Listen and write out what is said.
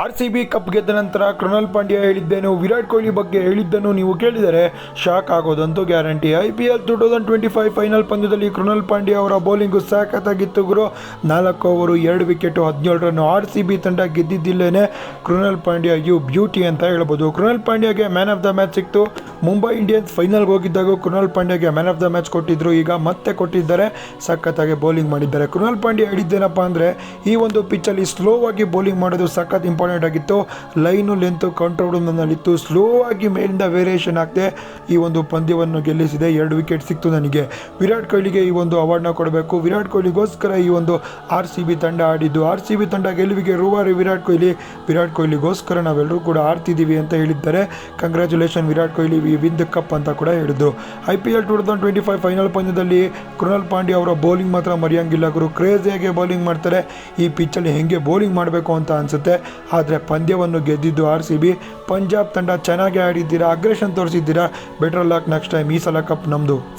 R C B cup ಗೆದ್ದ ನಂತರ ಕೃಣಲ್ ಪಾಂಡ್ಯ ಹೇಳಿದ್ದೇನು, ವಿರಾಟ್ ಕೊಹ್ಲಿ ಬಗ್ಗೆ ಹೇಳಿದ್ದನ್ನು ನೀವು ಕೇಳಿದರೆ shock ಆಗೋದಂತೂ guarantee. I P L two thousand twenty five final ಪಂದ್ಯದಲ್ಲಿ ಕೃಣಲ್ ಪಾಂಡ್ಯ ಅವರ ಬೌಲಿಂಗು ಸಾಕತ್ತಾಗಿತ್ತು ಗುರು. ನಾಲ್ಕು ಓವರು, ಎರಡು ವಿಕೆಟು ಹದಿನೇಳು ರನ್ ಆರ್ ಸಿ ಬಿ ತಂಡ ಗೆದ್ದಿದ್ದಿಲ್ಲೇನೆ. ಕೃಣಲ್ ಪಾಂಡ್ಯ, ಯು ಬ್ಯೂಟಿ ಅಂತ ಹೇಳ್ಬೋದು. ಕೃಣಲ್ ಪಾಂಡ್ಯಗೆ ಮ್ಯಾನ್ ಆಫ್ ದ ಮ್ಯಾಚ್ ಸಿಕ್ತು. ಮುಂಬೈ ಇಂಡಿಯನ್ಸ್ ಫೈನಲ್ಗೆ ಹೋಗಿದ್ದಾಗ ಕೃಣಾಲ್ ಪಾಂಡ್ಯಗೆ ಮ್ಯಾನ್ ಆಫ್ ದ ಮ್ಯಾಚ್ ಕೊಟ್ಟಿದ್ರು. ಈಗ ಮತ್ತೆ ಕೊಟ್ಟಿದ್ದಾರೆ. ಸಖತ್ತಾಗಿ ಬೌಲಿಂಗ್ ಮಾಡಿದ್ದಾರೆ. ಕೃಣಾಲ್ ಪಾಂಡ್ಯ ಹೇಳಿದ್ದೇನಪ್ಪ ಅಂದರೆ, ಈ ಒಂದು ಪಿಚ್ಚಲ್ಲಿ ಸ್ಲೋ ಆಗಿ ಬೌಲಿಂಗ್ ಮಾಡೋದು ಸಖತ್ ಇಂಪಾರ್ಟೆಂಟ್ ಆಗಿತ್ತು. ಲೈನು ಲೆಂತು ಕಂಟ್ರೋಲ್ನಲ್ಲಿತ್ತು ಸ್ಲೋ ಆಗಿ ಮೇಲಿಂದ ವೇರಿಯೇಷನ್ ಆಗದೆ ಈ ಒಂದು ಪಂದ್ಯವನ್ನು ಗೆಲ್ಲಿಸಿದೆ. ಎರಡು ವಿಕೆಟ್ ಸಿಕ್ತು ನನಗೆ. ವಿರಾಟ್ ಕೊಹ್ಲಿಗೆ ಈ ಒಂದು ಅವಾರ್ಡ್ನ ಕೊಡಬೇಕು. ವಿರಾಟ್ ಕೊಹ್ಲಿಗೋಸ್ಕರ ಈ ಒಂದು ಆರ್ ಸಿ ಬಿ ತಂಡ ಆಡಿದ್ದು. ಆರ್ ಸಿ ಬಿ ತಂಡ ಗೆಲುವಿಗೆ ರೂವಾರಿ ವಿರಾಟ್ ಕೊಹ್ಲಿ. ವಿರಾಟ್ ಕೊಹ್ಲಿಗೋಸ್ಕರ ನಾವೆಲ್ಲರೂ ಕೂಡ ಆಡ್ತಿದ್ದೀವಿ ಅಂತ ಹೇಳಿದ್ದಾರೆ. Congratulation Virat Kohli. We win the cup ಅಂತ ಕೂಡ ಹೇಳಿದ್ರು. I P L two thousand twenty five final ಪಂದ್ಯದಲ್ಲಿ ಕೃಣಾಲ್ ಪಾಂಡ್ಯ ಅವರ ಬೌಲಿಂಗ್ ಮಾತ್ರ ಮರೆಯಂಗಿಲ್ಲ. ಗುರು ಹೇಗೆ ಬೌಲಿಂಗ್ ಮಾಡ್ತಾರೆ. ಈ ಪಿಚ್ಚಲ್ಲಿ ಹೇಗೆ ಬೌಲಿಂಗ್ ಮಾಡಬೇಕು ಅಂತ ಅನಿಸುತ್ತೆ. ಆದರೆ ಪಂದ್ಯವನ್ನು ಗೆದ್ದಿದ್ದು ಆರ್ ಸಿ ಬಿ. ಪಂಜಾಬ್ ತಂಡ ಚೆನ್ನಾಗಿ ಆಡಿದ್ದೀರಾ? ಅಗ್ರೆಷನ್ ತೋರಿಸಿದ್ದೀರಾ? ಬೆಟರ್ ಲಾಕ್ ನೆಕ್ಸ್ಟ್ ಟೈಮ್ ಈ ಸಲ ಕಪ್ ನಮ್ಮದು